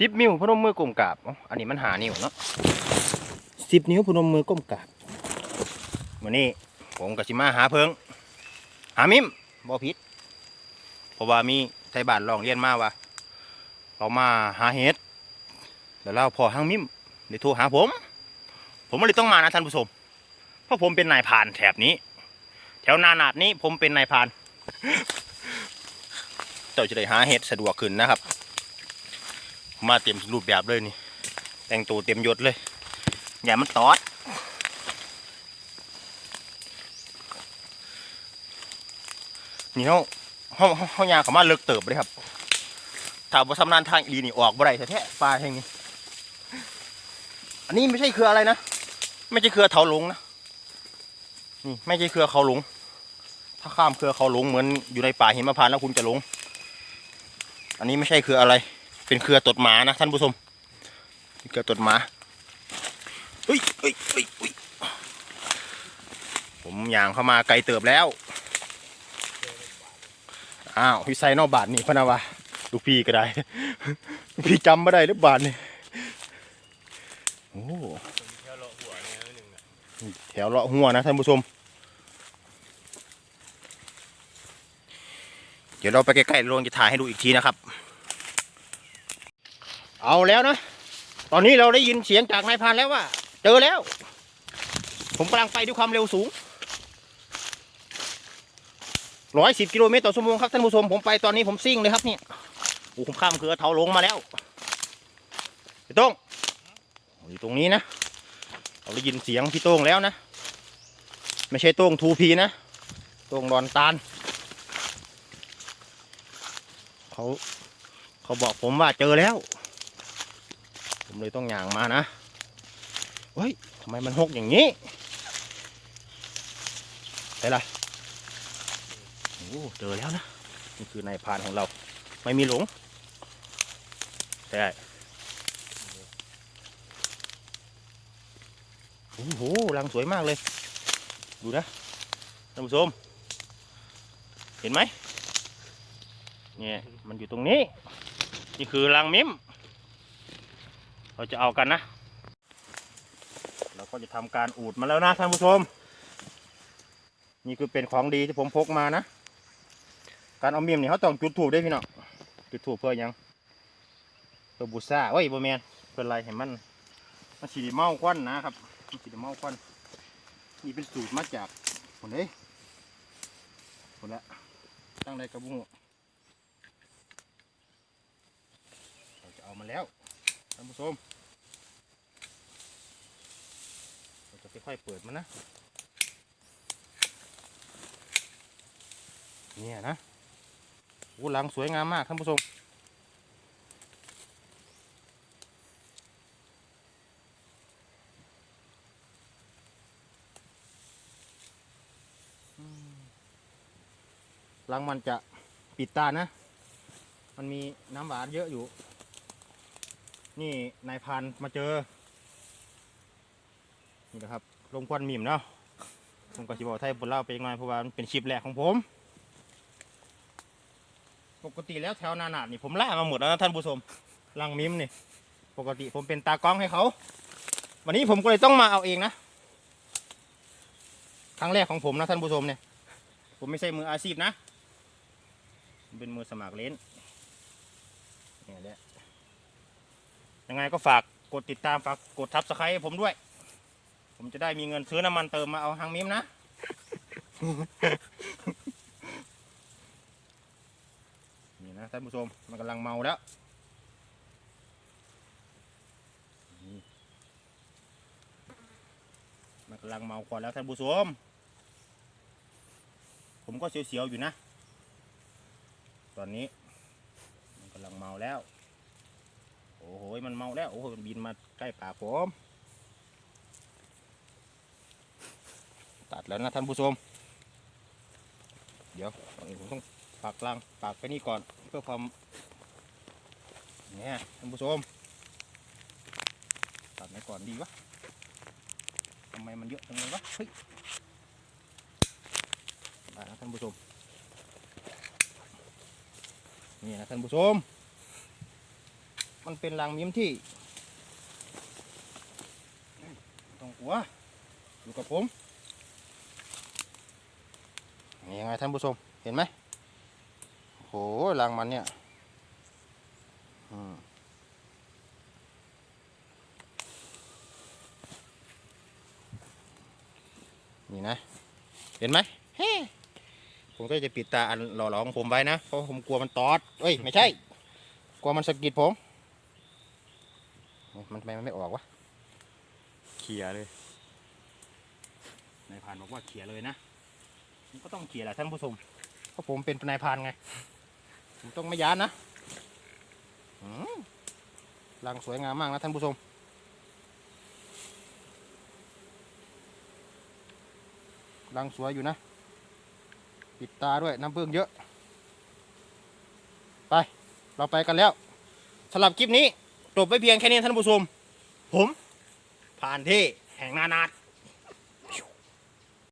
สิบนิ้วพนมมือก้มกราบเอ้าอันนี้มันหานิ้วเนาะสิบนิ้วพนมมือก้มกราบวันนี้ผมกับชิมาหาเพิง หามิมบอพิษเพราะว่ามีไทยบ้านลองเรียนมาว่า เรามาหาเห็ดแล้วเราพอหางมิมเลยโทรหาผม ผมก็เลยต้องมานะท่านผู้ชมเพราะผมเป็นนายพรานแถบนี้ แถวนานาดนี้ผมเป็นนายพรานเจ้าจะได้หาเห็ดสะดวกขึ้นนะครับ มาเต็มรูปแบบเลยนี่ แต่งตัวเต็มยศเลย อย่ามันตอดนี่เขาเขาเขายางเขามาเลิกเติบเลยครับถ้าว่าชำนาญทางอีนี่ออกบ่ได้แท้ปลาแห่งนี้ อันนี้ไม่ใช่เครืออะไรนะ ไม่ใช่เครือเถาหลงนะ นี่ไม่ใช่เครือเขาหลง ถ้าข้ามเครือเขาหลงเหมือนอยู่ในป่าหิมพานต์แล้วคุณจะหลง อันนี้ไม่ใช่เครืออะไร เป็นเครือตดหมานะท่านผู้ชมเครือตดหมาเฮ้ยเฮ้ยเฮ้ยเฮ้ยผมย่างเข้ามาไกลเติบแล้วอ้าวพี่ไซนอกบาทนี่พนาวะลูกพี่ก็ได้ พี่จำไม่ได้หรือบาทนี่โอ้แค่เละหัวเนี่ยนิดนึงอะแถวเลาะหัวนะท่านผู้ชม เดี๋ยวเราไปใกล้ๆลงจะถ่ายให้ดูอีกทีนะครับ เอาแล้วนะ ตอนนี้เราได้ยินเสียงจากนายพานแล้วว่า เจอแล้ว ผมกำลังไปด้วยความเร็วสูงร้อยสิบกิโลเมตรต่อชั่วโมงครับท่านผู้ชมผมไปตอนนี้ผมซิ่งเลยครับเนี่ยโอ้ผมข้ามเคือเถาลงมาแล้วพี่โต้งอยู่ตรงนี้นะเราได้ยินเสียงพี่โต้งแล้วนะ ไม่ใช่โต้งทูพีนะโต้งดอนตาลเขาเขาบอกผมว่าเจอแล้ว ผมเลยต้องย่างมานะ เฮ้ยทำไมมันหกอย่างนี้ใช่ละโอ้เจอแล้วนะ นี่คือนายพานของเรา ไม่มีหลงใช่โอ้โหรังสวยมากเลย ดูนะท่านผู้ชม เห็นไหมเนี่ยมันอยู่ตรงนี้ นี่คือรังมิม เราจะเอากันนะ เราก็จะทำการอูดมาแล้วนะท่านผู้ชม นี่คือเป็นของดีที่ผมพกมานะ การเอาเมิมนี่เขาต้องจุดถูกด้พี่น้องจุดถูกเพื่อยังเพื่อบูชาเว้ยโบแมนเพื่ออะไรเห็นมันมันสีเมาควันนะครับมันสีเมาควันนี่เป็นสูตรมาจากคนเอ้ยคนละตั้งได้กระบุงเราจะเอามาแล้ว ท่านผู้ชมเราจะค่อยๆเปิดมันนะ เนี่ยนะโอ้หลังสวยงามมากท่านผู้ชมรังมันจะปิดตานะ มันมีน้ำหวานเยอะอยู่ นี่นายพรานมาเจอ นี่นะครับลงควันมิ่มเนาะผมก็สิบอกไทยบนเล่าไปยังไงเพราะว่ามันเป็นคลิปแรกของผม ปกติแล้วแถวนานาดนี่ผมล่ามาหมดแล้วนะท่านผู้ชมรังมิมนี่ ปกติผมเป็นตากล้องให้เขา วันนี้ผมก็เลยต้องมาเอาเองนะ ครั้งแรกของผมนะท่านผู้ชมเนี่ย ผมไม่ใช่มืออาชีพนะผมเป็นมือสมัครเล่นเนี่ยแหละ ยังไงก็ฝากกดติดตามฝากกดทับสไครต์ผมด้วย ผมจะได้มีเงินซื้อน้ำมันเติมมาเอาหางมิมนะ นี่นะท่านผู้ชมมันกำลังเมาแล้วมันกำลังเมาก่อนแล้วท่านผู้ชม ผมก็เสียวๆอยู่นะ ตอนนี้ มันกำลังเมาแล้ว อ้โหมันเมาแล้ว โอ้โหมันบินมาใกล้ปากผม ตัดแล้วนะท่านผู้ชม เดี๋ยวผมต้องปากกลางปากไปนี่ก่อนเพื่อความเนี่ยท่านผู้ชม ตัดไหนก่อนดีวะทำไมมันเยอะจังเลยวะเฮ้ยมาแล้วท่านผู้ชมนี่นะท่านผู้ชม มันเป็นรังมิ้มที่ต้องกลัวอยู่กับผมนี่ยังไงท่านผู้ชมเห็นไหมโหรังมันเนี่ยนี่นะ เห็นไหมเฮ้ผมก็จะปิดตาอันหล่อๆของผมไว้นะ เพราะผมกลัวมันตอด เอ้ย ไม่ใช่ กลัวมันสะกิดผม มันทำไมมันไม่ออกวะเขี่ยเลยนายพรานบอกว่าเขี่ยเลยนะมันก็ต้องเขี่ยแหละท่านผู้ชมเพราะผมเป็นนายพรานไง ผมต้องไม่ยานนะอืมรังสวยงามมากนะท่านผู้ชมรังสวยอยู่นะ ปิดตาด้วยน้ำผึ้งเยอะ ไป เราไปกันแล้วสำหรับคลิปนี้ จบไปเพียงแค่นี้ท่านผู้ชม ผม ผ่านที่แห่งนานาด